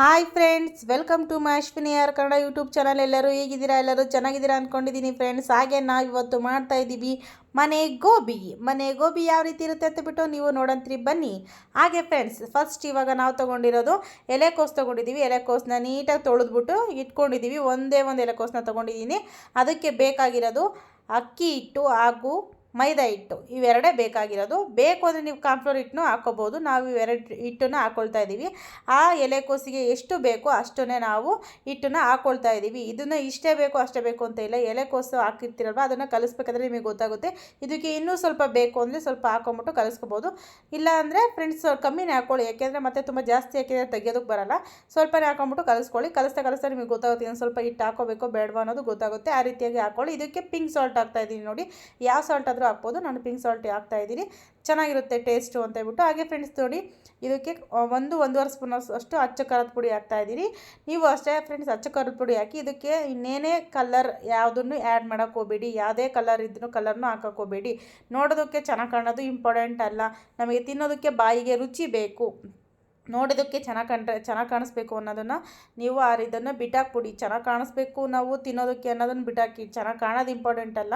Hi friends, welcome to my Ashwini R Kannada YouTube channel. ಎಲ್ಲರೂ ಹೇಗಿದ್ದೀರಾ? ಎಲ್ಲರೂ ಚೆನ್ನಾಗಿದ್ದೀರಾ ಅಂದ್ಕೊಂಡಿದ್ದೀನಿ ಫ್ರೆಂಡ್ಸ್. ಹಾಗೆ ನಾವು ಇವತ್ತು ಮಾಡ್ತಾ ಇದ್ದೀವಿ ಮನೆ ಗೋಬಿ. ಮನೆ ಗೋಬಿ ಯಾವ ರೀತಿ ಇರುತ್ತೆ ಅಂತ ಬಿಟ್ಟು ನೀವು ನೋಡಂತ್ರಿ, ಬನ್ನಿ. ಹಾಗೆ ಫ್ರೆಂಡ್ಸ್ ಫಸ್ಟ್ ಇವಾಗ ನಾವು ತೊಗೊಂಡಿರೋದು ಎಲೆಕೋಸು ತೊಗೊಂಡಿದ್ದೀವಿ. ಎಲೆಕೋಸನ್ನ ನೀಟಾಗಿ ತೊಳೆದ್ಬಿಟ್ಟು ಇಟ್ಕೊಂಡಿದ್ದೀವಿ. ಒಂದೇ ಒಂದು ಎಲೆಕೋಸನ್ನ ತೊಗೊಂಡಿದ್ದೀನಿ. ಅದಕ್ಕೆ ಬೇಕಾಗಿರೋದು ಅಕ್ಕಿ ಹಿಟ್ಟು ಹಾಗೂ ಮೈದಾ ಹಿಟ್ಟು, ಇವೆರಡೇ ಬೇಕಾಗಿರೋದು. ಬೇಕು ಅಂದರೆ ನೀವು ಕಾನ್ಫ್ಲೋರ್ ಹಿಟ್ಟನ್ನು ಹಾಕೋಬೋದು. ನಾವು ಇವೆರಡು ಹಿಟ್ಟನ್ನು ಹಾಕ್ಕೊಳ್ತಾ ಇದ್ದೀವಿ. ಆ ಎಲೆಕೋಸಿಗೆ ಎಷ್ಟು ಬೇಕೋ ಅಷ್ಟನ್ನೇ ನಾವು ಹಿಟ್ಟನ್ನು ಹಾಕ್ಕೊಳ್ತಾ ಇದ್ದೀವಿ. ಇದನ್ನು ಇಷ್ಟೇ ಬೇಕು ಅಷ್ಟೇ ಬೇಕು ಅಂತ ಇಲ್ಲ. ಎಲೆಕೋಸು ಹಾಕಿರ್ತೀರಲ್ವ? ಅದನ್ನು ಕಲಿಸ್ಬೇಕಾದ್ರೆ ನಿಮಗೆ ಗೊತ್ತಾಗುತ್ತೆ. ಇದಕ್ಕೆ ಇನ್ನೂ ಸ್ವಲ್ಪ ಬೇಕು ಅಂದರೆ ಸ್ವಲ್ಪ ಹಾಕೊಂಬಿಟ್ಟು ಕಲಿಸ್ಕೋಬೋದು. ಇಲ್ಲ ಅಂದರೆ ಫ್ರೆಂಡ್ಸ್ ಕಮ್ಮಿನೇ ಹಾಕ್ಕೊಳ್ಳಿ ಯಾಕೆಂದರೆ ಮತ್ತೆ ತುಂಬ ಜಾಸ್ತಿ ಹಾಕಿದರೆ ತೆಗೆಯೋದಕ್ಕೆ ಬರಲ್ಲ. ಸ್ವಲ್ಪನೇ ಹಾಕೊಂಬಿಟ್ಟು ಕಲಿಸ್ಕೊಳ್ಳಿ. ಕಲಿಸ್ತಾ ಕಲಿಸ್ತಾ ನಿಮಗೆ ಗೊತ್ತಾಗುತ್ತೆ. ಇನ್ನು ಸ್ವಲ್ಪ ಹಿಟ್ಟು ಹಾಕೋಬೇಕು ಬೇಡವಾ ಅನ್ನೋದು ಗೊತ್ತಾಗುತ್ತೆ. ಆ ರೀತಿಯಾಗಿ ಹಾಕ್ಕೊಳ್ಳಿ ಇದಕ್ಕೆ ಪಿಂಕ್ ಸಾಲ್ಟ್ ಹಾಕ್ತಾ ಇದ್ದೀನಿ ನೋಡಿ. ಯಾವ ಸಾಲ್ಟ್ ಆದರೂ ಹಾಕ್ಬೋದು. ನಾನು ಪಿಂಕ್ ಸಾಲ್ಟ್ ಹಾಕ್ತಾ ಇದ್ದೀನಿ. ಚೆನ್ನಾಗಿರುತ್ತೆ ಟೇಸ್ಟು ಅಂತ ಹೇಳ್ಬಿಟ್ಟು. ಹಾಗೆ ಫ್ರೆಂಡ್ಸ್ ನೋಡಿ, ಇದಕ್ಕೆ ಒಂದು, ಒಂದೂವರೆ ಸ್ಪೂನ್ ಅಷ್ಟು ಅಚ್ಚ ಪುಡಿ ಹಾಕ್ತಾ ಇದ್ದೀನಿ. ನೀವು ಅಷ್ಟೇ ಫ್ರೆಂಡ್ಸ್ ಅಚ್ಚ ಪುಡಿ ಹಾಕಿ, ಇದಕ್ಕೆ ಇನ್ನೇನೇ ಕಲರ್ ಯಾವುದನ್ನು ಆ್ಯಡ್ ಮಾಡೋಕ್ಕೆ ಹೋಗಬೇಡಿ. ಯಾವುದೇ ಕಲರ್ ಇದ್ರೂ ಕಲರ್ನೂ ಹಾಕೋಕೋಬೇಡಿ ನೋಡೋದಕ್ಕೆ ಚೆನ್ನಾಗಿ ಕಾಣೋದು ಇಂಪಾರ್ಟೆಂಟ್ ಅಲ್ಲ. ನಮಗೆ ತಿನ್ನೋದಕ್ಕೆ ಬಾಯಿಗೆ ರುಚಿ ಬೇಕು. ನೋಡೋದಕ್ಕೆ ಚೆನ್ನಾಗಿ ಕಂಡ್ರೆ, ಚೆನ್ನಾಗಿ ಕಾಣಿಸ್ಬೇಕು ಅನ್ನೋದನ್ನು ನೀವು ಆ ಇದನ್ನು ಬಿಟ್ಟಾಕ್ಬಿಡಿ ಚೆನ್ನಾಗಿ ಕಾಣಿಸ್ಬೇಕು ನಾವು ತಿನ್ನೋದಕ್ಕೆ ಅನ್ನೋದನ್ನು ಬಿಟ್ಟಾಕಿ ಚೆನ್ನಾಗಿ ಕಾಣೋದು ಇಂಪಾರ್ಟೆಂಟ್ ಅಲ್ಲ.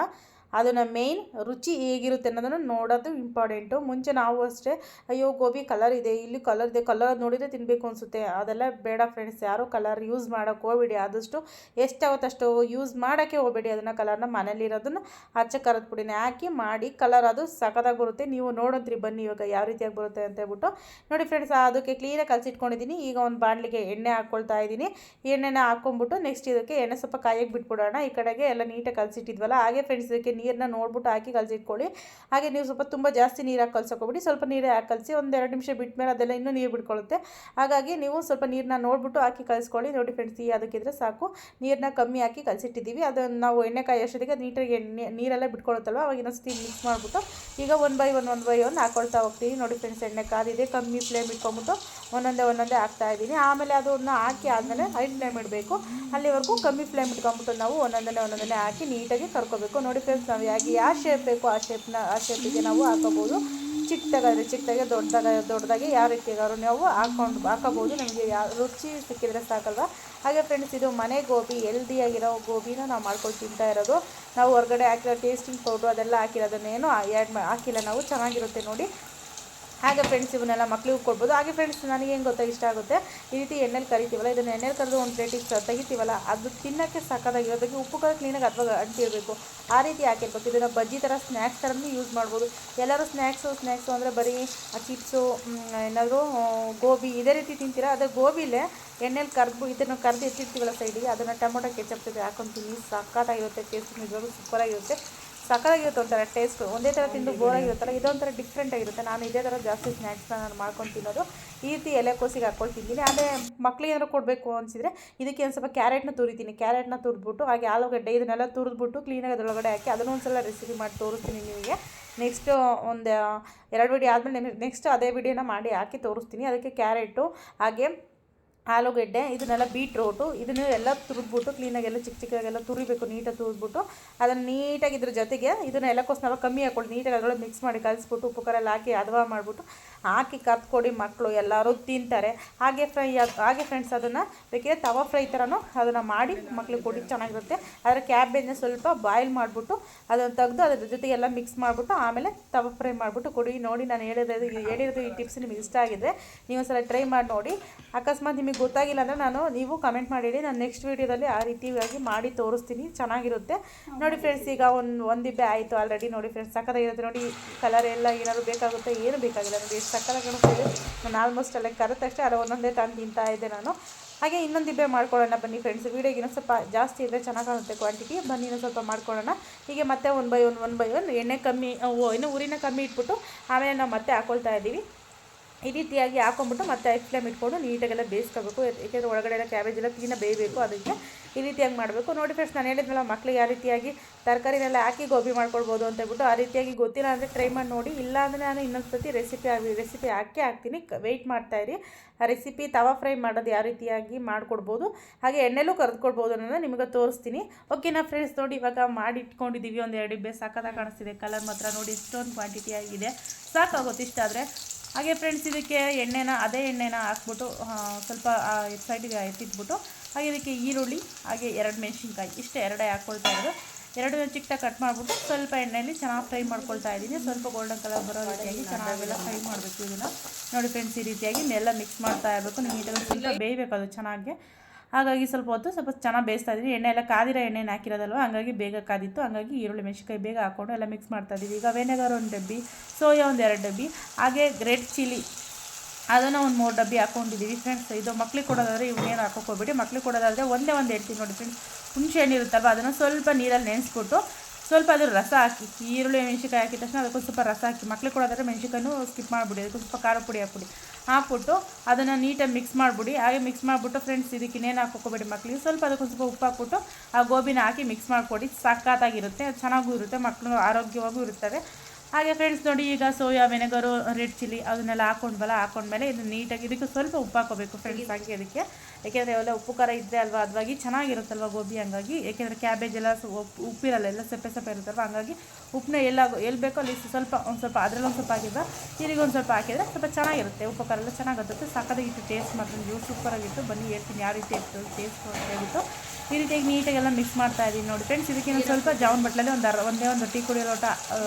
ಅದನ್ನು ಮೇಯ್ನ್ ರುಚಿ ಹೇಗಿರುತ್ತೆ ಅನ್ನೋದನ್ನು ನೋಡೋದು ಇಂಪಾರ್ಟೆಂಟು ಮುಂಚೆ ನಾವು ಅಷ್ಟೇ, ಅಯ್ಯೋ ಗೋಬಿ ಕಲರ್ ಇದೆ, ಇಲ್ಲಿ ಕಲರ್ ಇದೆ ಕಲರ್ ನೋಡಿದರೆ ತಿನ್ನಬೇಕು ಅನಿಸುತ್ತೆ. ಅದೆಲ್ಲ ಬೇಡ ಫ್ರೆಂಡ್ಸ್ ಯಾರೂ ಕಲರ್ ಯೂಸ್ ಮಾಡೋಕ್ಕೆ ಹೋಗ್ಬೇಡಿ. ಆದಷ್ಟು ಎಷ್ಟಾಗುತ್ತೆ ಅಷ್ಟು ಯೂಸ್ ಮಾಡೋಕ್ಕೆ ಹೋಗಬೇಡಿ ಅದನ್ನು ಕಲರ್ನ ಮನೇಲಿರೋದನ್ನು ಹಚ್ಚ ಖಾರದ ಪುಡಿನೇ ಹಾಕಿ ಮಾಡಿ ಕಲರ್ ಅದು ಸಖತ್ತಾಗಿ ಬರುತ್ತೆ. ನೀವು ನೋಡೋದ್ರಿ ಬನ್ನಿ ಇವಾಗ ಯಾವ ರೀತಿಯಾಗಿ ಬರುತ್ತೆ ಅಂತ ಹೇಳ್ಬಿಟ್ಟು. ನೋಡಿ ಫ್ರೆಂಡ್ಸ್ ಅದಕ್ಕೆ ಕ್ಲೀನಾಗಿ ಕಲಸಿಟ್ಕೊಂಡಿದ್ದೀನಿ ಈಗ ಒಂದು ಬಾಣಲಿಗೆ ಎಣ್ಣೆ ಹಾಕ್ಕೊಳ್ತಾ ಇದ್ದೀನಿ. ಎಣ್ಣೆನ ಹಾಕ್ಕೊಂಬಿಟ್ಟು ನೆಕ್ಸ್ಟ್ ಇದಕ್ಕೆ ಎಣ್ಣೆ ಸ್ವಲ್ಪ ಕಾಯಕ್ಕೆ ಬಿಟ್ಬಿಡೋಣ. ಈ ಕಡೆಗೆ ಎಲ್ಲ ನೀಟಾಗಿ ಕಲಸಿಟ್ಟಿದ್ವಲ್ಲ, ಹಾಗೆ ಫ್ರೆಂಡ್ಸ್ ಇದಕ್ಕೆ ನೀರನ್ನ ನೋಡ್ಬಿಟ್ಟು ಹಾಕಿ ಕಲಸಿಟ್ಕೊಳ್ಳಿ. ಹಾಗೆ ನೀವು ಸ್ವಲ್ಪ ತುಂಬ ಜಾಸ್ತಿ ನೀರಾಗಿ ಕಲ್ಸೋಕೊಬಿಡಿ. ಸ್ವಲ್ಪ ನೀರೇ ಹಾಕಿ ಕಲಸಿ ಒಂದು ಎರಡು ನಿಮಿಷ ಬಿಟ್ಟ ಮೇಲೆ ಅದೆಲ್ಲ ಇನ್ನೂ ನೀರು ಬಿಟ್ಕೊಳ್ಳುತ್ತೆ. ಹಾಗಾಗಿ ನೀವು ಸ್ವಲ್ಪ ನೀರನ್ನ ನೋಡ್ಬಿಟ್ಟು ಹಾಕಿ ಕಲಸ್ಕೊಳ್ಳಿ. ನೋಡಿ ಫ್ರೆಂಡ್ಸ್ ಈ ಅದಕ್ಕಿದ್ರೆ ಸಾಕು. ನೀರನ್ನ ಕಮ್ಮಿ ಹಾಕಿ ಕಲಸಿಟ್ಟಿದ್ದೀವಿ. ಅದನ್ನು ನಾವು ಎಣ್ಣೆ ಕಾಯಿ ಅಷ್ಟೊತ್ತಿಗೆ ನೀಟಾಗಿ ಎಣ್ಣೆ, ನೀರೆಲ್ಲ ಬಿಟ್ಕೊಳ್ಳುತ್ತಲ್ವ? ಅವಾಗ ಇನ್ನೊಂದು ಮಿಕ್ಸ್ ಮಾಡಿಬಿಟ್ಟು ಈಗ one by one one by one ಹಾಕೊಳ್ತಾ ಹೋಗ್ತೀವಿ. ನೋಡಿ ಫ್ರೆಂಡ್ಸ್ ಎಣ್ಣೆ ಕಾದಿದೆ. ಕಮ್ಮಿ ಫ್ಲೇಮ್ ಇಟ್ಕೊಂಬಿಟ್ಟು ಒಂದೊಂದೇ ಒಂದೊಂದೇ ಹಾಕ್ತಾ ಇದ್ದೀನಿ. ಆಮೇಲೆ ಅದನ್ನ ಹಾಕಿ ಆದಮೇಲೆ ಹೈ ಫ್ಲೇಮ್ ಇಡಬೇಕು. ಅಲ್ಲಿವರೆಗೂ ಕಮ್ಮಿ ಫ್ಲೇಮ್ ಇಟ್ಕೊಂಬಿಟ್ಟು ನಾವು ಒಂದೊಂದೇ ಒಂದೊಂದೇ ಹಾಕಿ ನೀಟಾಗಿ ಕರ್ಕೋಬೇಕು. ನೋಡಿ ಫ್ರೆಂಡ್ಸ್ ನಾವು ಯಾಕೆ ಯಾವ ಶೇಪ್ ಬೇಕು, ಆ ಶೇಪ್ನ ಆ ಶೇಪಿಗೆ ನಾವು ಹಾಕೋಬೋದು ಚಿಕ್ಕದಾಗಾದರೆ ಚಿಕ್ಕದಾಗೆ, ದೊಡ್ಡದಾಗ, ದೊಡ್ಡದಾಗಿ ಯಾವ ರೀತಿಯಾದ್ರು ನಾವು ಹಾಕೊಂಡು ಹಾಕೋಬೋದು ನಮಗೆ ಯಾವ ರುಚಿ ಸಿಕ್ಕಿದರೆ ಸಾಕಲ್ವ? ಹಾಗೆ ಫ್ರೆಂಡ್ಸ್ ಇದು ಮನೆ ಗೋಬಿ ಹೆಲ್ದಿಯಾಗಿರೋ ಗೋಬಿನ ನಾವು ಮಾಡ್ಕೊಂಡು ತಿಂತಾ ಇರೋದು. ನಾವು ಹೊರಗಡೆ ಹಾಕಿರೋ ಟೇಸ್ಟಿಂಗ್ ಪೌಡ್ರು ಅದೆಲ್ಲ ಹಾಕಿರೋದನ್ನೇನು ಆ್ಯಡ್ ಮಾ, ಹಾಕಿಲ್ಲ. ನಾವು ಚೆನ್ನಾಗಿರುತ್ತೆ ನೋಡಿ. ಹಾಗೆ ಫ್ರೆಂಡ್ಸ್ ಇವನ್ನೆಲ್ಲ ಮಕ್ಳಿಗೂ ಕೊಡ್ಬೋದು. ಹಾಗೆ ಫ್ರೆಂಡ್ಸ್ ನನಗೆ ಏನು ಗೊತ್ತಾ? ಇಷ್ಟ ಆಗುತ್ತೆ. ಈ ರೀತಿ ಎಣ್ಣೆಲಿ ಕರಿತೀವಲ್ಲ, ಇದನ್ನು ಎಣ್ಣೆಲಿ ಕರೆದು ಒಂದು ಪ್ಲೇಟಿಗೆ ತೆಗಿತೀವಲ್ಲ, ಅದು ತಿನ್ನೋಕ್ಕೆ ಸಾಕಾಗಿರೋದಕ್ಕೆ ಉಪ್ಪು ಕರ ಕ್ಲೀನಾಗಿ ಅಥವಾ ಅಂಟಿರಬೇಕು ಆ ರೀತಿ ಹಾಕಿರ್ಬೇಕು. ಇದನ್ನು ಬಜ್ಜಿ ಥರ ಸ್ನ್ಯಾಕ್ಸ್ ಥರನೂ ಯೂಸ್ ಮಾಡ್ಬೋದು. ಎಲ್ಲರೂ ಸ್ನ್ಯಾಕ್ಸು ಸ್ನ್ಯಾಕ್ಸು ಅಂದರೆ ಬರೀ ಚಿಪ್ಸು ಏನಾದರೂ ಗೋಬಿ, ಇದೇ ರೀತಿ ತಿಂತೀರಾ? ಅದೇ ಗೋಬಿಲೇ ಎಣ್ಣೆಲಿ ಕರೆದು ಇದನ್ನು ಕರೆದು ಇಟ್ಟಿರ್ತೀವಲ್ಲ ಸೈಡಿಗೆ ಅದನ್ನು ಟೊಮೊಟೊ, ಕೆಚಪ್ ಜೊತೆ ಸಕ್ಕತ್ತಾಗಿರುತ್ತೆ ಟೇಸ್ಟ್ ನಿಜವಾಗ್ಲೂ ಸೂಪರಾಗಿರುತ್ತೆ ಸಕ್ಕತ್ತಾಗಿರುತ್ತೆ ಒಂಥರ ಟೇಸ್ಟು ಒಂದೇ ಥರ ತಿಂದು ಬೋರಾಗಿರುತ್ತಲ್ಲ ಇದೊಂಥರ ಡಿಫ್ರೆಂಟ್ ಆಗಿರುತ್ತೆ. ನಾನು ಇದೇ ಥರ ಜಾಸ್ತಿ ಸ್ನ್ಯಾಕ್ಸ್ನ ನಾನು ಮಾಡ್ಕೊಂಡು ತಿನ್ನೋದು. ಈ ರೀತಿ ಎಲೆಕೋಸಿಗೆ ಹಾಕ್ಕೊಂಡು ತಿಂತೀನಿ. ಅದೇ ಮಕ್ಳಿಗೆ ಏನಾದ್ರು ಕೊಡಬೇಕು ಅನಿಸಿದರೆ ಇದಕ್ಕೆ ಒಂದು ಸ್ವಲ್ಪ ಕ್ಯಾರೆಟ್ನ ತುರಿತೀನಿ. ಕ್ಯಾರೆಟ್ನ ತುರಿದ್ಬಿಟ್ಟು ಹಾಗೆ ಆಲೂಗಡ್ಡೆ ಇದನ್ನೆಲ್ಲ ತುರಿದ್ಬಿಟ್ಟು ಕ್ಲೀನಾಗಿ ಅದರೊಳಗಡೆ ಹಾಕಿ ಅದನ್ನು ಒಂದು ಸಲ ರೆಸಿಪಿ ಮಾಡಿ ತೋರಿಸ್ತೀನಿ ನಿಮಗೆ. ನೆಕ್ಸ್ಟು ಒಂದು ಎರಡು ವಿಡಿಯೋ ಆದಮೇಲೆ ನೆಕ್ಸ್ಟ್ ಅದೇ ವಿಡಿಯೋನ ಮಾಡಿ ಹಾಕಿ ತೋರಿಸ್ತೀನಿ. ಅದಕ್ಕೆ ಕ್ಯಾರೆಟು ಹಾಗೆ ಆಲೂಗೆಡ್ಡೆ, ಇದನ್ನೆಲ್ಲ ಬೀಟ್ರೋಟು, ಇದನ್ನು ಎಲ್ಲ ತುರಿದ್ಬಿಟ್ಟು ಕ್ಲೀನಾಗಿ ಎಲ್ಲ ಚಿಕ್ಕ ಚಿಕ್ಕಾಗೆಲ್ಲ ತುರಿಬೇಕು, ನೀಟಾಗಿ ತುರಿದ್ಬಿಟ್ಟು. ಅದನ್ನು ನೀಟಾಗಿ ಇದ್ರ ಜೊತೆಗೆ ಇದನ್ನು ಎಲ್ಲಕ್ಕೋಸ್ಕರ ಕಮ್ಮಿ ಹಾಕ್ಕೊಳ್ಳಿ, ನೀಟಾಗಿ ಅದರೊಳಗೆ ಮಿಕ್ಸ್ ಮಾಡಿ ಕಲಿಸ್ಬಿಟ್ಟು ಉಪ್ಪು ಕರೆಲ್ಲ ಹಾಕಿ ಅದವಾ ಮಾಡಿಬಿಟ್ಟು ಹಾಕಿ ಕರ್ಕೊಡಿ ಮಕ್ಕಳು ಎಲ್ಲರೂ ತಿಂತಾರೆ. ಹಾಗೆ ಫ್ರೈ ಹಾಗೆ ಫ್ರೆಂಡ್ಸ್ ಅದನ್ನು ಬೇಕಿದ್ರೆ ತವಾ ಫ್ರೈ ಥರನೂ ಅದನ್ನು ಮಾಡಿ ಮಕ್ಳಿಗೆ ಕೊಡಿ, ಚೆನ್ನಾಗಿರುತ್ತೆ. ಅದರ ಕ್ಯಾಬೇಜ್ನ ಸ್ವಲ್ಪ ಬಾಯ್ಲ್ ಮಾಡಿಬಿಟ್ಟು ಅದನ್ನು ತೆಗೆದು ಅದ್ರ ಜೊತೆಗೆ ಎಲ್ಲ ಮಿಕ್ಸ್ ಮಾಡಿಬಿಟ್ಟು ಆಮೇಲೆ ತವಾ ಫ್ರೈ ಮಾಡಿಬಿಟ್ಟು ಕೊಡಿ. ನೋಡಿ ನಾನು ಹೇಳಿದ ಹೇಳಿರೋದು ಈ ಟಿಪ್ಸ್ ನಿಮಗೆ ಇಷ್ಟ ಆಗಿದೆ. ನೀವು ಸಲ ಟ್ರೈ ಮಾಡಿ ನೋಡಿ. ಅಕಸ್ಮಾತ್ ನಿಮಗೆ ಗೊತ್ತಾಗಿಲ್ಲ ಅಂದರೆ ನಾನು ನೀವು ಕಮೆಂಟ್ ಮಾಡಿಡಿ ನಾನು ನೆಕ್ಸ್ಟ್ ವೀಡಿಯೋದಲ್ಲಿ ಆ ರೀತಿಯಾಗಿ ಮಾಡಿ ತೋರಿಸ್ತೀನಿ ಚೆನ್ನಾಗಿರುತ್ತೆ. ನೋಡಿ ಫ್ರೆಂಡ್ಸ್ ಈಗ ಒಂದು ಒಂದಿಬ್ಬೆ ಆಯಿತು ಆಲ್ರೆಡಿ ನೋಡಿ ಫ್ರೆಂಡ್ಸ್ ಸಕ್ಕದಾಗಿರುತ್ತೆ ನೋಡಿ ಕಲರ್ ಎಲ್ಲ ಏನಾದರೂ ಬೇಕಾಗುತ್ತೆ ಏನು ಬೇಕಾಗಿಲ್ಲ. ನೋಡಿ ಎಷ್ಟು ಕಾಣಿಸ್ತಿದೆ ನಾನು ಆಲ್ಮೋಸ್ಟ್ ಅಲ್ಲೇ ಕರೆದ ತಕ್ಷಣ ಅಲ್ಲ ಒಂದೊಂದೇ ತಂದು ತಿಂತಾ ಇದ್ದೆ ನಾನು. ಹಾಗೆ ಇನ್ನೊಂದು ಇಬ್ಬೆ ಮಾಡ್ಕೊಳ್ಳೋಣ ಬನ್ನಿ ಫ್ರೆಂಡ್ಸ್ ವೀಡಿಯೋಗೆ ಇನ್ನೊಂದು ಸ್ವಲ್ಪ ಜಾಸ್ತಿ ಇದ್ದರೆ ಚೆನ್ನಾಗಿ ಕಾಣುತ್ತೆ ಕ್ವಾಂಟಿಟಿ ಬನ್ನಿ ಇನ್ನೊಂದು ಸ್ವಲ್ಪ ಮಾಡ್ಕೊಳ್ಳೋಣ. ಹೀಗೆ ಮತ್ತೆ one by one one by one ಎಣ್ಣೆ ಕಮ್ಮಿ ಇನ್ನು ಉರಿನ ಕಮ್ಮಿ ಇಟ್ಬಿಟ್ಟು ಆಮೇಲೆ ನಾವು ಮತ್ತೆ ಹಾಕ್ಕೊಳ್ತಾ ಇದ್ದೀವಿ. ಈ ರೀತಿಯಾಗಿ ಹಾಕೊಂಡ್ಬಿಟ್ಟು ಮತ್ತೆ ಐ ಫ್ಲೇಮ್ ಇಟ್ಕೊಂಡು ನೀಟಾಗೆಲ್ಲ ಬೇಯಿಸ್ಕೋಬೇಕು. ಏಕೆಂದರೆ ಒಳಗಡೆ ಎಲ್ಲ ಕ್ಯಾಬೇಜ್ ಎಲ್ಲ ಕ್ಲೀನಾಗಿ ಬೇಯಬೇಕು ಅದಕ್ಕೆ ಈ ರೀತಿಯಾಗಿ ಮಾಡಬೇಕು. ನೋಡಿ ಫ್ರೆಂಡ್ಸ್ ನಾನು ಹೇಳಿದ್ನಲ್ಲ ಮಕ್ಳಿಗೆ ಯಾವ ರೀತಿಯಾಗಿ ತರಕಾರಿನೆಲ್ಲ ಹಾಕಿ ಗೋಬಿ ಮಾಡ್ಕೊಳ್ಬೋದು ಅಂತ ಹೇಳ್ಬಿಟ್ಟು ಆ ರೀತಿಯಾಗಿ ಗೊತ್ತಿಲ್ಲ ಅಂದರೆ ಟ್ರೈ ಮಾಡಿ ನೋಡಿ. ಇಲ್ಲ ಅಂದರೆ ನಾನು ಇನ್ನೊಂದು ಸತಿ ರೆಸಿಪಿ ಆಗಿ ರೆಸಿಪಿ ಹಾಕೇ ಹಾಕ್ತೀನಿ. ವೆಯ್ಟ್ ಇರಿ. ಆ ರೆಸಿಪಿ ತವಾ ಫ್ರೈ ಮಾಡೋದು ಯಾವ ರೀತಿಯಾಗಿ ಮಾಡಿಕೊಡ್ಬೋದು. ಹಾಗೆ ಎಣ್ಣೆಲೂ ಕರೆದುಕೊಡ್ಬೋದು ಅನ್ನೋದು ನಿಮಗೆ ತೋರಿಸ್ತೀನಿ. ಓಕೆನಾ ಫ್ರೆಂಡ್ಸ್ ನೋಡಿ ಇವಾಗ ಮಾಡಿಟ್ಕೊಂಡಿದ್ದೀವಿ ಒಂದು ಎರಡು ಇಬ್ಬೆ ಸಾಕಾದಾಗ ಕಾಣಿಸ್ತಿದೆ. ಕಲರ್ ಮಾತ್ರ ನೋಡಿ, ಇಷ್ಟೊಂದು ಕ್ವಾಂಟಿಟಿ ಆಗಿದೆ. ಸಾಕಾಗುತ್ತೆ ಇಷ್ಟ ಹಾಗೆ ಫ್ರೆಂಡ್ಸ್ ಇದಕ್ಕೆ ಎಣ್ಣೆನ, ಅದೇ ಎಣ್ಣೆನ ಹಾಕ್ಬಿಟ್ಟು ಸ್ವಲ್ಪ ಸೈಡಿಗೆ ಎತ್ತಿಟ್ಬಿಟ್ಟು, ಹಾಗೆ ಇದಕ್ಕೆ ಈರುಳ್ಳಿ, ಹಾಗೆ ಎರಡು ಮೆಣಸಿನ್ಕಾಯಿ, ಇಷ್ಟೇ ಎರಡೇ ಹಾಕ್ಕೊಳ್ತಾ ಇರೋದು. ಎರಡು ಚಿಕ್ಕ ಕಟ್ ಮಾಡಿಬಿಟ್ಟು ಸ್ವಲ್ಪ ಎಣ್ಣೆಯಲ್ಲಿ ಚೆನ್ನಾಗಿ ಫ್ರೈ ಮಾಡ್ಕೊಳ್ತಾ ಇದ್ದೀನಿ. ಸ್ವಲ್ಪ ಗೋಲ್ಡನ್ ಕಲರ್ ಬರೋ ರೀತಿಯಾಗಿ ಚೆನ್ನಾಗೆಲ್ಲ ಫ್ರೈ ಮಾಡಬೇಕು ಇದನ್ನು. ನೋಡಿ ಫ್ರೆಂಡ್ಸ್ ಈ ರೀತಿಯಾಗಿ ಎಲ್ಲ ಮಿಕ್ಸ್ ಮಾಡ್ತಾ ಇರಬೇಕು. ನೀಟಾಗಿ ಸ್ವಲ್ಪ ಬೇಯಬೇಕು ಅದು ಚೆನ್ನಾಗಿ. ಹಾಗಾಗಿ ಸ್ವಲ್ಪ ಹೊತ್ತು ಸ್ವಲ್ಪ ಚೆನ್ನಾಗಿ ಬೇಯಿಸ್ತಾ ಇದ್ದೀವಿ ಎಣ್ಣೆ ಎಲ್ಲ ಕಾದಿರೋ ಎಣ್ಣೆನ ಹಾಕಿರೋದಲ್ವ? ಹಂಗಾಗಿ ಬೇಗ ಕಾದಿತ್ತು. ಹಂಗಾಗಿ ಈರುಳ್ಳಿ, ಮೆಣಸಿನ್ಕಾಯಿ ಬೇಗ ಹಾಕ್ಕೊಂಡು ಎಲ್ಲ ಮಿಕ್ಸ್ ಮಾಡ್ತಾ ಇದ್ದೀವಿ. ಈಗ ವೆನೆಗರ್ ಒಂದು ಡಬ್ಬಿ ಸೋಯಾ ಒಂದು ಎರಡು ಡಬ್ಬಿ, ಹಾಗೆ ರೆಡ್ ಚಿಲ್ಲಿ ಅದನ್ನು ಒಂದು ಮೂರು ಡಬ್ಬಿ ಹಾಕ್ಕೊಂಡಿದ್ದೀವಿ ಫ್ರೆಂಡ್ಸ್ ಇದು ಮಕ್ಳಿಗೆ ಕೊಡೋದಾದರೆ ಇವನ್ನೇನು ಹಾಕೋಕೋಗ್ಬಿಟ್ಟು ಮಕ್ಳಿಗೆ ಕೊಡೋದಾದರೆ ಒಂದೇ ಒಂದು ಹೇಳ್ತೀನಿ ನೋಡಿ ಫ್ರೆಂಡ್ಸ್ ಹುಣಸೆ ಹಣ್ಣು ಇರುತ್ತಲ್ವ? ಅದನ್ನು ಸ್ವಲ್ಪ ನೀರಲ್ಲಿ ನೆನೆಸ್ಬಿಟ್ಟು ಸ್ವಲ್ಪ ಅದ್ರ ರಸ ಹಾಕಿ, ಈರುಳ್ಳಿ, ಮೆಣಸಿನ್ಕಾಯಿ ಹಾಕಿದ ತಕ್ಷಣ ಅದಕ್ಕೊಂದು ಸ್ವಲ್ಪ ರಸ ಹಾಕಿ, ಮಕ್ಳಿಗೆ ಕೊಡೋದಾದ್ರೆ ಮೆಣಸಿನ್ಕಾಯನ್ನು ಸ್ಕಿಪ್ ಮಾಡಿಬಿಡಿ, ಅದಕ್ಕೊಂದು ಸ್ವಲ್ಪ ಖಾರ ಪುಡಿ ಹಾಕ್ಬಿಡಿ. ಹಾಕ್ಬಿಟ್ಟು ಅದನ್ನು ನೀಟಾಗಿ ಮಿಕ್ಸ್ ಮಾಡಿಬಿಡಿ. ಹಾಗೆ ಮಿಕ್ಸ್ ಮಾಡಿಬಿಟ್ಟು ಫ್ರೆಂಡ್ಸ್ ಇದಕ್ಕೆ ಇನ್ನೇನು ಹಾಕೋಬೇಡಿ ಮಕ್ಕಳಿಗೆ ಸ್ವಲ್ಪ ಅದಕ್ಕೊಂದು ಸ್ವಲ್ಪ ಉಪ್ಪು ಹಾಕ್ಬಿಟ್ಟು ಆ ಗೋಬಿನ ಹಾಕಿ ಮಿಕ್ಸ್ ಮಾಡಿಕೊಡಿ. ಸಖತ್ತಾಗಿರುತ್ತೆ ಅದು ಚೆನ್ನಾಗೂ ಇರುತ್ತೆ ಮಕ್ಕಳು ಆರೋಗ್ಯವಾಗೂ ಇರ್ತವೆ ಹಾಗೆ ಫ್ರೆಂಡ್ಸ್ ನೋಡಿ, ಈಗ ಸೋಯಾ, ವೆನೆಗರು ರೆಡ್ ಚಿಲ್ಲಿ ಅದನ್ನೆಲ್ಲ ಹಾಕೊಂಡ್ಬಲ್ಲ ಹಾಕೊಂಡ್ಮೇಲೆ ಇದನ್ನು ನೀಟಾಗಿ ಇದಕ್ಕೆ ಸ್ವಲ್ಪ ಉಪ್ಪು ಹಾಕೋಬೇಕು ಫ್ರೆಂಡ್ಸ್ ಹಾಕಿ ಅದಕ್ಕೆ. ಯಾಕೆಂದರೆ ಅವೆಲ್ಲ ಉಪ್ಪು ಖಾರ ಇದ್ದರೆ ಅಲ್ವಾ? ಅದಾಗಿ ಚೆನ್ನಾಗಿರುತ್ತಲ್ವ ಗೋಬಿ ಹಂಗಾಗಿ? ಯಾಕೆಂದರೆ ಕ್ಯಾಬೇಜ್ ಎಲ್ಲ ಉಪ್ಪು- ಉಪ್ಪಿರಲ್ಲ, ಎಲ್ಲ ಸಪ್ಪೆ ಸಪ್ಪೆ ಇರುತ್ತಲ್ವ? ಹಂಗಾಗಿ ಉಪ್ಪನ್ನ ಎಲ್ಲ ಎಲ್ಲಿ ಬೇಕೋ ಅಲ್ಲಿ ಸ್ವಲ್ಪ ಒಂದು ಸ್ವಲ್ಪ, ಅದರಲ್ಲಿ ಒಂದು ಸ್ವಲ್ಪ ಹಾಕಿದ್ರೆ ಇಲ್ಲಿಗೆ ಒಂದು ಸ್ವಲ್ಪ ಹಾಕಿದರೆ ಸ್ವಲ್ಪ ಚೆನ್ನಾಗಿರುತ್ತೆ. ಉಪ್ಪು ಖಾರ ಎಲ್ಲ ಚೆನ್ನಾಗಿರುತ್ತೆ ಸಾಕಾಗಿತ್ತು ಟೇಸ್ಟ್ ಮಾತ್ರ ನೀವು ಸೂಪರಾಗಿತ್ತು ಬನ್ನಿ, ಹೇಳ್ತೀನಿ ಯಾವ ರೀತಿ ಇತ್ತು ಟೇಸ್ಟ್ ಹೇಳ್ಬಿಟ್ಟು. ಈ ರೀತಿಯಾಗಿ ನೀಟಾಗೆಲ್ಲ ಮಿಕ್ಸ್ ಮಾಡ್ತಾ ಇದ್ದೀನಿ ನೋಡಿ ಫ್ರೆಂಡ್ಸ್ ಇದಕ್ಕೆ ಇನ್ನೊಂದು ಸ್ವಲ್ಪ ಜಾವನ್ ಬಟ್ಲಲ್ಲಿ ಒಂದು ಅರ್ ಒಂದೇ ಒಂದು ಟೀ ಕುಡಿಯೋ ಲೋಟ,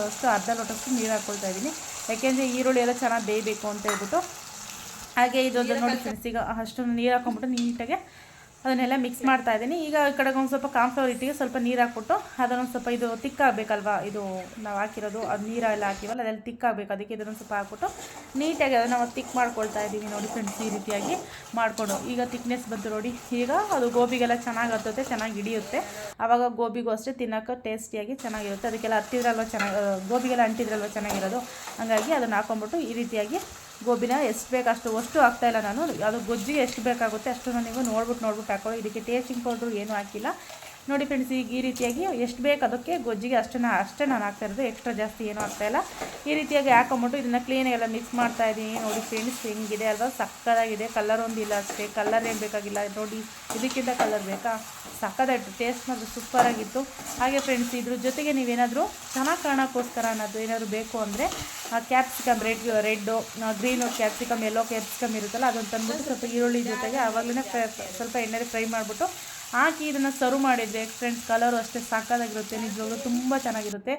ಅಷ್ಟು ಅರ್ಧ ಲೋಟಷ್ಟು ನೀರು ಹಾಕ್ಕೊಳ್ತಾ ಇದ್ದೀನಿ ಯಾಕೆಂದರೆ ಈರುಳ್ಳಿ ಎಲ್ಲ ಚೆನ್ನಾಗಿ ಬೇಯಬೇಕು ಅಂತ ಹೇಳ್ಬಿಟ್ಟು ಹಾಗೆ ಇದೊಂದು ನೋಡಿ ಫ್ರೆಂಡ್ಸ್ ಈಗ ಅಷ್ಟೊಂದು ನೀರು ಹಾಕೊಂಡ್ಬಿಟ್ಟು ನೀಟಾಗೆ ಅದನ್ನೆಲ್ಲ ಮಿಕ್ಸ್ ಮಾಡ್ತಾ ಇದ್ದೀನಿ. ಈಗ ಈ ಕಡೆಗೆ ಒಂದು ಸ್ವಲ್ಪ ಕಾನ್ಫ್ಲವರ್ ಇಟ್ಟಿಗೆ ಸ್ವಲ್ಪ ನೀರು ಹಾಕ್ಬಿಟ್ಟು ಅದನ್ನೊಂದು ಸ್ವಲ್ಪ ಇದು ತಿಕ್ಕಾಗಬೇಕಲ್ವಾ? ಇದು ನಾವು ಹಾಕಿರೋದು, ಅದು ನೀರೆಲ್ಲ ಹಾಕಿವಲ್ಲ ಅದೆಲ್ಲ ತಿಕ್ಕಾಗಬೇಕು. ಅದಕ್ಕೆ ಇದನ್ನೊಂದು ಸ್ವಲ್ಪ ಹಾಕ್ಬಿಟ್ಟು ನೀಟಾಗಿ ಅದನ್ನು ನಾವು ತಿಕ್ ಮಾಡ್ಕೊಳ್ತಾ ಇದ್ದೀವಿ ನೋಡಿ ಫ್ರೆಂಡ್ಸ್ ಈ ರೀತಿಯಾಗಿ ಮಾಡಿಕೊಂಡು. ಈಗ ತಿಕ್ನೆಸ್ ಬಂತು ನೋಡಿ, ಈಗ ಅದು ಗೋಬಿಗೆಲ್ಲ ಚೆನ್ನಾಗಿ ಹತ್ತುತ್ತೆ, ಚೆನ್ನಾಗಿ ಹಿಡಿಯುತ್ತೆ. ಆವಾಗ ಗೋಬಿಗೂ ಅಷ್ಟೇ ತಿನ್ನೋಕೆ ಟೇಸ್ಟಿಯಾಗಿ ಚೆನ್ನಾಗಿರುತ್ತೆ. ಅದಕ್ಕೆಲ್ಲ ಹತ್ತಿದ್ರಲ್ವ, ಚೆನ್ನಾಗಿ, ಗೋಬಿಗೆಲ್ಲ ಅಂಟಿದ್ರಲ್ವ, ಚೆನ್ನಾಗಿರೋದು. ಹಾಗಾಗಿ ಅದನ್ನು ಹಾಕೊಂಡ್ಬಿಟ್ಟು ಈ ರೀತಿಯಾಗಿ ಗೋಬಿನ ಎಷ್ಟು ಬೇಕು ಅಷ್ಟು ಅಷ್ಟು ಹಾಕ್ತಾಯಿಲ್ಲ ನಾನು. ಅದು ಗೊಜ್ಜಿಗೆ ಎಷ್ಟು ಬೇಕಾಗುತ್ತೆ ಅಷ್ಟನ್ನು ನೀವು ನೋಡ್ಬಿಟ್ಟು ನೋಡ್ಬಿಟ್ಟು ಹಾಕೊಳ್ಳಿ. ಇದಕ್ಕೆ ಟೇಸ್ಟಿಂಗ್ ಪೌಡ್ರು ಏನೂ ಹಾಕಿಲ್ಲ. ನೋಡಿ ಫ್ರೆಂಡ್ಸ್ ಈಗ ಈ ರೀತಿಯಾಗಿ ಎಷ್ಟು ಬೇಕು ಅದಕ್ಕೆ ಗೊಜ್ಜಿಗೆ ಅಷ್ಟನ್ನು, ಅಷ್ಟೇ ನಾನು ಹಾಕ್ತಾ ಇರೋದು. ಎಕ್ಸ್ಟ್ರಾ ಜಾಸ್ತಿ ಏನೂ ಆಗ್ತಾಯಿಲ್ಲ ಈ ರೀತಿಯಾಗಿ ಹಾಕೊಂಬಿಟ್ಟು ಇದನ್ನು ಕ್ಲೀನಾಗೆಲ್ಲ ಮಿಕ್ಸ್ ಮಾಡ್ತಾ ಇದ್ದೀನಿ ನೋಡಿ ಫ್ರೆಂಡ್ಸ್ ಹೆಂಗಿದೆ ಅಲ್ವಾ? ಸಕ್ಕತ್ತಾಗಿದೆ ಕಲರ್ ಒಂದಿಲ್ಲ ಅಷ್ಟೇ. ಕಲರ್ ಏನು ಬೇಕಾಗಿಲ್ಲ. ನೋಡಿ, ಇದಕ್ಕಿಂತ ಕಲರ್ ಬೇಕಾ? ಸಕ್ಕತ್ತಾಯಿತು ಟೇಸ್ಟ್ ಮಾತ್ರ ಸೂಪರಾಗಿತ್ತು ಹಾಗೆ ಫ್ರೆಂಡ್ಸ್ ಇದ್ರ ಜೊತೆಗೆ ನೀವೇನಾದರೂ ಚೆನ್ನಾಗಿ ಕಾಣೋಕ್ಕೋಸ್ಕರ ಅನ್ನೋದು ಏನಾದರೂ ಬೇಕು ಅಂದರೆ capsicum red red green capsicum yellow capsicum ಇರುತ್ತಲ್ಲ, ಅದನ್ನು ತಂದುಬಿಟ್ಟು ಸ್ವಲ್ಪ ಈರುಳ್ಳಿ ಜೊತೆಗೆ ಆವಾಗಲೇ ಸ್ವಲ್ಪ ಎಣ್ಣೆಲಿ ಫ್ರೈ ಮಾಡಿಬಿಟ್ಟು ಹಾಕಿ ಇದನ್ನು ಸರ್ವ್ ಮಾಡಿದ್ದೆ ಫ್ರೆಂಡ್ಸ್ ಕಲರು ಅಷ್ಟೇ ಸಾಕಾಗಿರುತ್ತೆ ನಿಜವಾಗ್ಲೂ ತುಂಬ ಚೆನ್ನಾಗಿರುತ್ತೆ.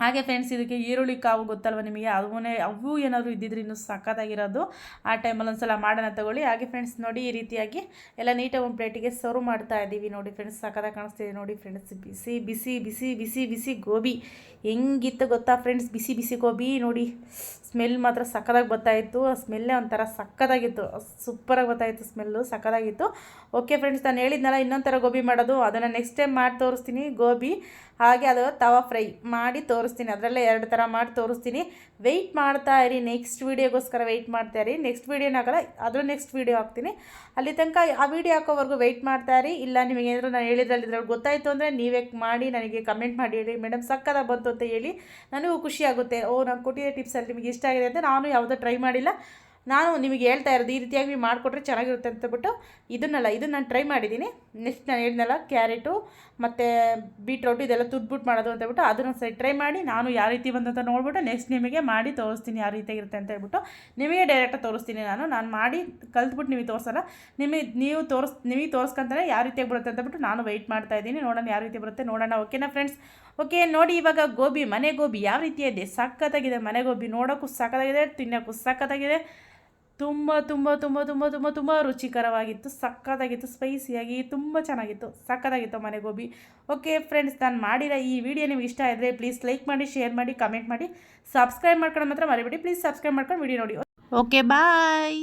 ಹಾಗೆ ಫ್ರೆಂಡ್ಸ್ ಇದಕ್ಕೆ ಈರುಳ್ಳಿ ಕಾವು ಗೊತ್ತಲ್ವ ನಿಮಗೆ? ಅವನೇ ಅವು ಏನಾದರೂ ಇದ್ದಿದ್ರೆ ಇನ್ನೂ ಸಖತ್ತಾಗಿರೋದು. ಆ ಟೈಮಲ್ಲಿ ಒಂದು ಸಲ ಮಾಡೋಣ ತಗೊಳ್ಳಿ. ಹಾಗೆ ಫ್ರೆಂಡ್ಸ್ ನೋಡಿ ಈ ರೀತಿಯಾಗಿ ಎಲ್ಲ ನೀಟಾಗಿ ಒಂದು ಪ್ಲೇಟಿಗೆ ಸರ್ವ್ ಮಾಡ್ತಾ ಇದ್ದೀವಿ. ನೋಡಿ ಫ್ರೆಂಡ್ಸ್ ಸಖತ್ತಾಗಿ ಕಾಣಿಸ್ತಿದೆ. ನೋಡಿ ಫ್ರೆಂಡ್ಸ್ ಬಿಸಿ ಬಿಸಿ ಬಿಸಿ ಬಿಸಿ ಬಿಸಿ ಗೋಬಿ. ಹೆಂಗಿತ್ತು ಗೊತ್ತಾ ಫ್ರೆಂಡ್ಸ್ ಬಿಸಿ ಬಿಸಿ ಗೋಬಿ. ನೋಡಿ ಸ್ಮೆಲ್ ಮಾತ್ರ ಸಖತ್ತಾಗಿ ಬರ್ತಾಯಿತ್ತು ಆ ಸ್ಮೆಲ್ಲೇ ಒಂಥರ ಸಕ್ಕತ್ತಾಗಿತ್ತು ಸೂಪರಾಗಿ ಬರ್ತಾಯಿತ್ತು ಸ್ಮೆಲ್ಲು ಸಕ್ಕತ್ತಾಗಿತ್ತು ಓಕೆ ಫ್ರೆಂಡ್ಸ್ ನಾನು ಹೇಳಿದ್ನಲ್ಲ ಇನ್ನೊಂಥರ ಥರ ಗೋಬಿ ಮಾಡೋದು. ಅದನ್ನು ನೆಕ್ಸ್ಟ್ ಟೈಮ್ ಮಾಡಿ ತೋರಿಸ್ತೀನಿ. ಗೋಬಿ, ಹಾಗೆ ಅದು ತವಾ ಫ್ರೈ ಮಾಡಿ ತೋರಿಸ್ತೀನಿ. ಅದರಲ್ಲೇ ಎರಡು ಥರ ಮಾಡಿ ತೋರಿಸ್ತೀನಿ. ವೆಯ್ಟ್ ಮಾಡ್ತಾ ಇರಿ. ನೆಕ್ಸ್ಟ್ ವೀಡಿಯೋಗೋಸ್ಕರ ವೆಯ್ಟ್ ಮಾಡ್ತಾ ಇರಿ. ನೆಕ್ಸ್ಟ್ ವೀಡಿಯೋನಾಗಲ್ಲ ಅದರ ನೆಕ್ಸ್ಟ್ ವೀಡಿಯೋ ಹಾಕ್ತೀನಿ. ಅಲ್ಲಿ ತನಕ ಆ ವೀಡಿಯೋ ಹಾಕೋವರೆಗೂ ವೆಯ್ಟ್ ಮಾಡ್ತಾ ಇರಿ. ಇಲ್ಲ ನಿಮಗೆ ಏನಾದರೂ ನಾನು ಹೇಳಿದ್ರಲ್ಲಿ ಇದ್ರಲ್ಲಿ ಗೊತ್ತಾಯಿತು ಅಂದರೆ ನೀವೇ ಮಾಡಿ, ನನಗೆ ಕಮೆಂಟ್ ಮಾಡಿ ಹೇಳಿ. ಮೇಡಮ್ ಸಕ್ಕದ ಬಂತು ಅಂತ ಹೇಳಿ ನನಗೂ ಖುಷಿ ಆಗುತ್ತೆ. ಓ, ನಾನು ಕೊಟ್ಟಿರೋ ಟಿಪ್ಸಲ್ಲಿ ನಿಮಗೆ ಇಷ್ಟ ಆಗಿದೆ ಅಂತ ನಾನು ಯಾವುದೋ ಟ್ರೈ ಮಾಡಿಲ್ಲ. ನಾನು ನಿಮಗೆ ಹೇಳ್ತಾ ಇರೋದು ಈ ರೀತಿಯಾಗಿ ಮಾಡಿಕೊಟ್ರೆ ಚೆನ್ನಾಗಿರುತ್ತೆ ಅಂತಬಿಟ್ಟು ಇದನ್ನಲ್ಲ, ಇದನ್ನು ನಾನು ಟ್ರೈ ಮಾಡಿದ್ದೀನಿ. ನೆಕ್ಸ್ಟ್ ನಾನು ಹೇಳಿದ್ನಲ್ಲ, ಕ್ಯಾರೆಟು ಮತ್ತು ಬೀಟ್ರೋಟು ಇದೆಲ್ಲ ತುದ್ಬಿಟ್ಟು ಮಾಡೋದು ಅಂತ ಹೇಳ್ಬಿಟ್ಟು ಅದನ್ನು ಸರಿ ಟ್ರೈ ಮಾಡಿ, ನಾನು ಯಾವ ರೀತಿ ಬಂದಂತ ನೋಡ್ಬಿಟ್ಟು ನೆಕ್ಸ್ಟ್ ನಿಮಗೆ ಮಾಡಿ ತೋರಿಸ್ತೀನಿ ಯಾವ ರೀತಿಯಾಗಿರುತ್ತೆ ಅಂತ ಹೇಳ್ಬಿಟ್ಟು ನಿಮಗೆ ಡೈರೆಕ್ಟಾಗಿ ತೋರಿಸ್ತೀನಿ ನಾನು. ನಾನು ಮಾಡಿ ಕಲ್ತ್ಬಿಟ್ಟು ನಿಮಗೆ ತೋರಿಸಲ್ಲ. ನಿಮಗೆ, ನೀವು ತೋರಿಸ್, ನಿಮಗೆ ತೋರಿಸ್ಕೊಂತಾರೆ ಯಾವ ರೀತಿಯಾಗಿ ಬರುತ್ತೆ ಅಂತ ಬಿಟ್ಟು ನಾನು ವೆಯ್ಟ್ ಮಾಡ್ತಾ ಇದ್ದೀನಿ. ನೋಡೋಣ ಯಾವ ರೀತಿ ಬರುತ್ತೆ, ನೋಡೋಣ. ಓಕೆನಾ ಫ್ರೆಂಡ್ಸ್ ಓಕೆ ನೋಡಿ ಇವಾಗ ಗೋಬಿ, ಮನೆ ಗೋಬಿ ಯಾವ ರೀತಿ ಇದೆ? ಸಖತ್ತಾಗಿದೆ ಮನೆ ಗೋಬಿ. ನೋಡೋಕ್ಕೂ ಸಖತ್ತಾಗಿದೆ, ತಿನ್ನೋಕ್ಕೂ ಸಖತ್ತಾಗಿದೆ. ತುಂಬ ತುಂಬ ತುಂಬ ತುಂಬ ತುಂಬ ತುಂಬ ರುಚಿಕರವಾಗಿತ್ತು, ಸಕ್ಕತ್ತಾಗಿತ್ತು ಸ್ಪೈಸಿಯಾಗಿ ತುಂಬ ಚೆನ್ನಾಗಿತ್ತು, ಸಕ್ಕತ್ತಾಗಿತ್ತು ಮನೆ ಗೋಬಿ. ಓಕೆ ಫ್ರೆಂಡ್ಸ್ ನಾನು ಮಾಡಿರೋ ಈ ವಿಡಿಯೋ ನಿಮ್ಗೆ ಇಷ್ಟ ಆದರೆ ಪ್ಲೀಸ್ ಲೈಕ್ ಮಾಡಿ ಶೇರ್ ಮಾಡಿ ಕಮೆಂಟ್ ಮಾಡಿ ಸಬ್ಸ್ಕ್ರೈಬ್ ಮಾಡ್ಕೊಂಡು ಮಾತ್ರ ಮರಿಬೇಡಿ ಪ್ಲೀಸ್ ಸಬ್ಸ್ಕ್ರೈಬ್ ಮಾಡ್ಕೊಂಡು ವಿಡಿಯೋ ನೋಡಿ. Okay bye